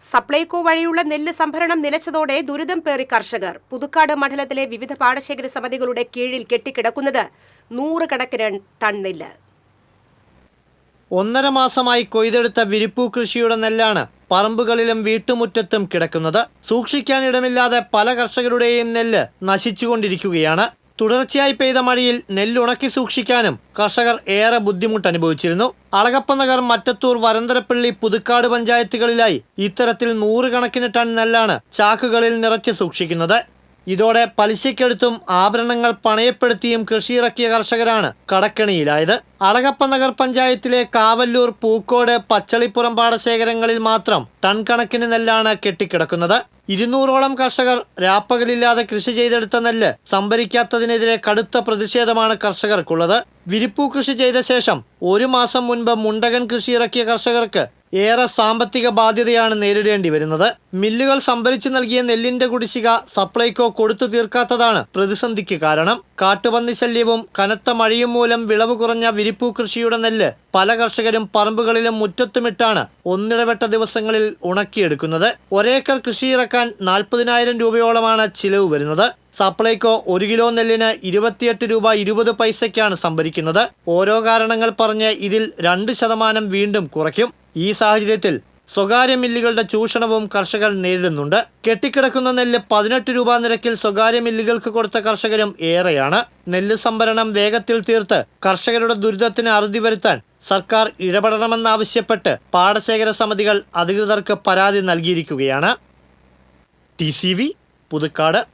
സപ്ലൈകോ വഴിയുള്ള നെല്ല് സംഭരണം നിലച്ചതോടെ ദുരിതം പേറി കർഷകർ. പുതുക്കാട് മണ്ഡലത്തിലെ വിവിധ പാടശേഖര സമിതികളുടെ കീഴിൽ കെട്ടിക്കിടക്കുന്നത് നൂറുകണക്കിന് ടൺ നെല്ല്. ഒന്നര മാസമായി കൊയ്തെടുത്ത വിരിപ്പൂ കൃഷിയുടെ നെല്ലാണ് പറമ്പുകളിലും വീട്ടുമുറ്റത്തും കിടക്കുന്നത്. സൂക്ഷിക്കാനിടമില്ലാതെ പല കർഷകരുടെയും നെല്ല് നശിച്ചുകൊണ്ടിരിക്കുകയാണ്. തുടർച്ചയായി പെയ്ത മഴയിൽ നെല്ലുണക്കി സൂക്ഷിക്കാനും കർഷകർ ഏറെ ബുദ്ധിമുട്ട് അനുഭവിച്ചിരുന്നു അളകപ്പനഗർ മറ്റത്തൂർ വരന്തരപ്പള്ളി പുതുക്കാട് പഞ്ചായത്തുകളിലായി ഇത്തരത്തിൽ നൂറുകണക്കിന് ടൺ നെല്ലാണ് ചാക്കുകളിൽ നിറച്ച് സൂക്ഷിക്കുന്നത്. ഇതോടെ പലിശയ്ക്കെടുത്തും ആഭരണങ്ങൾ പണയപ്പെടുത്തിയും കൃഷിയിറക്കിയ കർഷകരാണ് കടക്കണിയിലായത്. അളകപ്പ നഗർ പഞ്ചായത്തിലെ കാവല്ലൂർ പൂക്കോട് പച്ചളിപ്പുറം പാടശേഖരങ്ങളിൽ മാത്രം ടൺ കണക്കിന് നെല്ലാണ് കെട്ടിക്കിടക്കുന്നത്. ഇരുന്നൂറോളം കർഷകർ രാപ്പകലില്ലാതെ കൃഷി ചെയ്തെടുത്ത നെല്ല് സംഭരിക്കാത്തതിനെതിരെ കടുത്ത പ്രതിഷേധമാണ് കർഷകർക്കുള്ളത്. വിരിപ്പൂ കൃഷി ചെയ്ത ശേഷം ഒരു മാസം മുൻപ് മുണ്ടകൻ കൃഷി ഇറക്കിയ കർഷകർക്ക് ഏറെ സാമ്പത്തിക ബാധ്യതയാണ് നേരിടേണ്ടി വരുന്നത്. മില്ലുകൾ സംഭരിച്ചു നൽകിയ നെല്ലിന്റെ കുടിശ്ശിക സപ്ലൈകോ കൊടുത്തു തീർക്കാത്തതാണ് പ്രതിസന്ധിക്ക് കാരണം. കാട്ടുപന്നി ശല്യവും കനത്ത മഴയും മൂലം വിളവ് കുറഞ്ഞ വിരിപ്പൂ കൃഷിയുടെ നെല്ല് പല കർഷകരും പറമ്പുകളിലും മുറ്റത്തുമിട്ടാണ് ഒന്നിടവെട്ട ദിവസങ്ങളിൽ ഉണക്കിയെടുക്കുന്നത്. ഒരേക്കർ കൃഷി ഇറക്കാൻ നാൽപ്പതിനായിരം രൂപയോളമാണ് ചിലവ് വരുന്നത്. സപ്ലൈകോ ഒരു കിലോ നെല്ലിന് ഇരുപത്തിയെട്ട് രൂപ ഇരുപത് പൈസയ്ക്കാണ് സംഭരിക്കുന്നത്. ഓരോ കാരണങ്ങൾ പറഞ്ഞ് ഇതിൽ രണ്ട് ശതമാനം വീണ്ടും കുറയ്ക്കും. ഈ സാഹചര്യത്തിൽ സ്വകാര്യ മില്ലുകളുടെ ചൂഷണവും കർഷകർ നേരിടുന്നുണ്ട്. കെട്ടിക്കിടക്കുന്ന നെല്ല് പതിനെട്ട് രൂപ നിരക്കിൽ സ്വകാര്യ മില്ലുകൾക്ക് കൊടുത്ത കർഷകരും ഏറെയാണ്. നെല്ല് സംഭരണം വേഗത്തിൽ തീർത്ത് കർഷകരുടെ ദുരിതത്തിന് അറുതി വരുത്താൻ സർക്കാർ ഇടപെടണമെന്നാവശ്യപ്പെട്ട് പാടശേഖര സമിതികൾ അധികൃതർക്ക് പരാതി നൽകിയിരിക്കുകയാണ്. T C V Puthukkad.